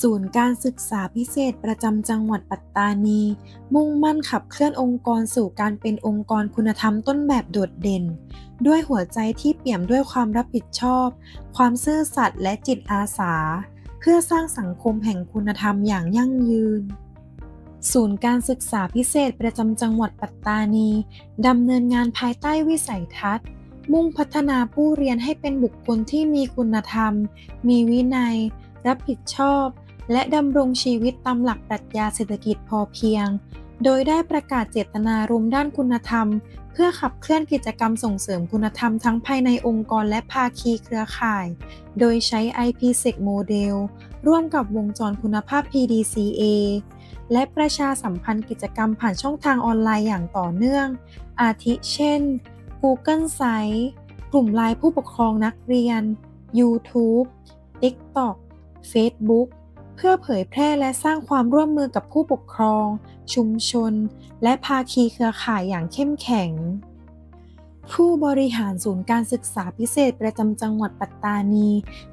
ศูนย์การศึกษาพิเศษประจำจังหวัดปัตตานี มุ่งมั่นขับเคลื่อนองค์กรสู่การเป็นองค์กรคุณธรรมต้นแบบโดดเด่น ด้วยหัวใจที่เปี่ยมด้วยความรับผิดชอบ ความซื่อสัตย์และจิตอาสา เพื่อสร้างสังคมแห่งคุณธรรมอย่างยั่งยืนศูนย์การศึกษาพิเศษประจำจังหวัดปัตตานีดำเนินงานภายใต้วิสัยทัศน์ มุ่งพัฒนาผู้เรียนให้เป็นบุคคลที่มีคุณธรรม มีวินัย รับผิดชอบ และดำรงชีวิตตามหลักปรัชญาเศรษฐกิจพอเพียง โดยได้ประกาศเจตนารมณ์ด้านคุณธรรม เพื่อขับเคลื่อนกิจกรรมส่งเสริมคุณธรรมทั้งภายในองค์กรและภาคีเครือข่าย โดยใช้ IPSec โมเดลร่วมกับวงจรคุณภาพ PDCA และประชาสัมพันธ์กิจกรรมผ่านช่องทางออนไลน์อย่างต่อเนื่อง อาทิเช่น Google Sites กลุ่มไลน์ผู้ปกครองนักเรียน YouTube TikTok Facebook เพื่อเผยแพร่และสร้างความร่วมมือกับผู้ปกครอง ชุมชน และภาคีเครือข่ายอย่างเข้มแข็ง ผู้บริหารศูนย์การศึกษาพิเศษประจำจังหวัดปัตตานี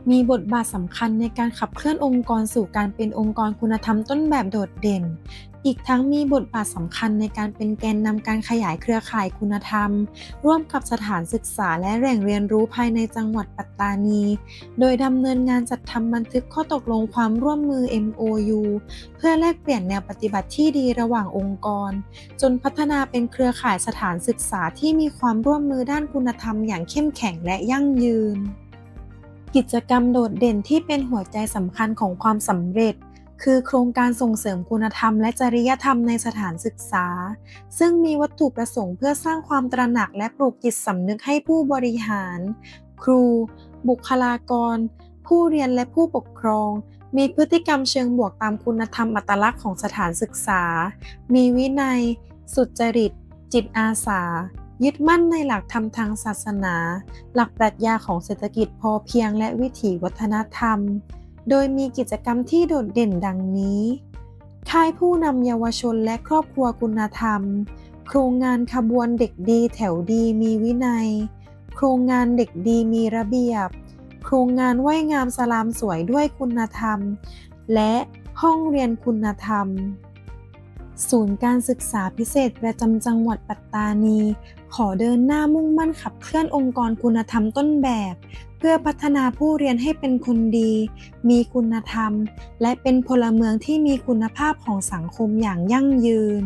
มีบทบาทสำคัญในการขับเคลื่อนองค์กรสู่การเป็นองค์กรคุณธรรมต้นแบบโดดเด่น อีกทั้งมีบทบาทสำคัญในการเป็นแกนนำการขยายเครือข่ายคุณธรรม ร่วมกับสถานศึกษาและแหล่งเรียนรู้ภายในจังหวัดปัตตานี โดยดำเนินงานจัดทำบันทึกข้อตกลงความร่วมมือ MOU เพื่อแลกเปลี่ยนแนวปฏิบัติที่ดีระหว่างองค์กร จนพัฒนาเป็นเครือข่ายสถานศึกษาที่มีความร่วมมือด้านคุณธรรมอย่างเข้มแข็งและยั่งยืน กิจกรรมโดดเด่นที่เป็นหัวใจสำคัญของความสำเร็จ คือโครงการส่งเสริมคุณธรรมและจริยธรรมในสถานศึกษา ซึ่งมีวัตถุประสงค์เพื่อสร้างความตระหนักและปลูกจิตสำนึกให้ผู้บริหาร ครู บุคลากร ผู้เรียนและผู้ปกครอง มีพฤติกรรมเชิงบวกตามคุณธรรมอัตลักษณ์ของสถานศึกษา มีวินัย สุจริต จิตอาสา ยึดมั่นในหลักธรรมทางศาสนา หลักปรัชญาของเศรษฐกิจพอเพียงและวิถีวัฒนธรรม โดยมีกิจกรรมที่โดดเด่นดังนี้ ค่ายผู้นำเยาวชนและครอบครัวคุณธรรม โครงงานขบวนเด็กดีแถวดีมีวินัย โครงงานเด็กดีมีระเบียบ โครงงานไหว้งามสลามสวยด้วยคุณธรรม และห้องเรียนคุณธรรม ศูนย์การศึกษาพิเศษประจำจังหวัดปัตตานี ขอเดินหน้ามุ่งมั่นขับเคลื่อนองค์กรคุณธรรมต้นแบบ เพื่อพัฒนาผู้เรียนให้เป็นคนดี มีคุณธรรม และเป็นพลเมืองที่มีคุณภาพของสังคมอย่างยั่งยืน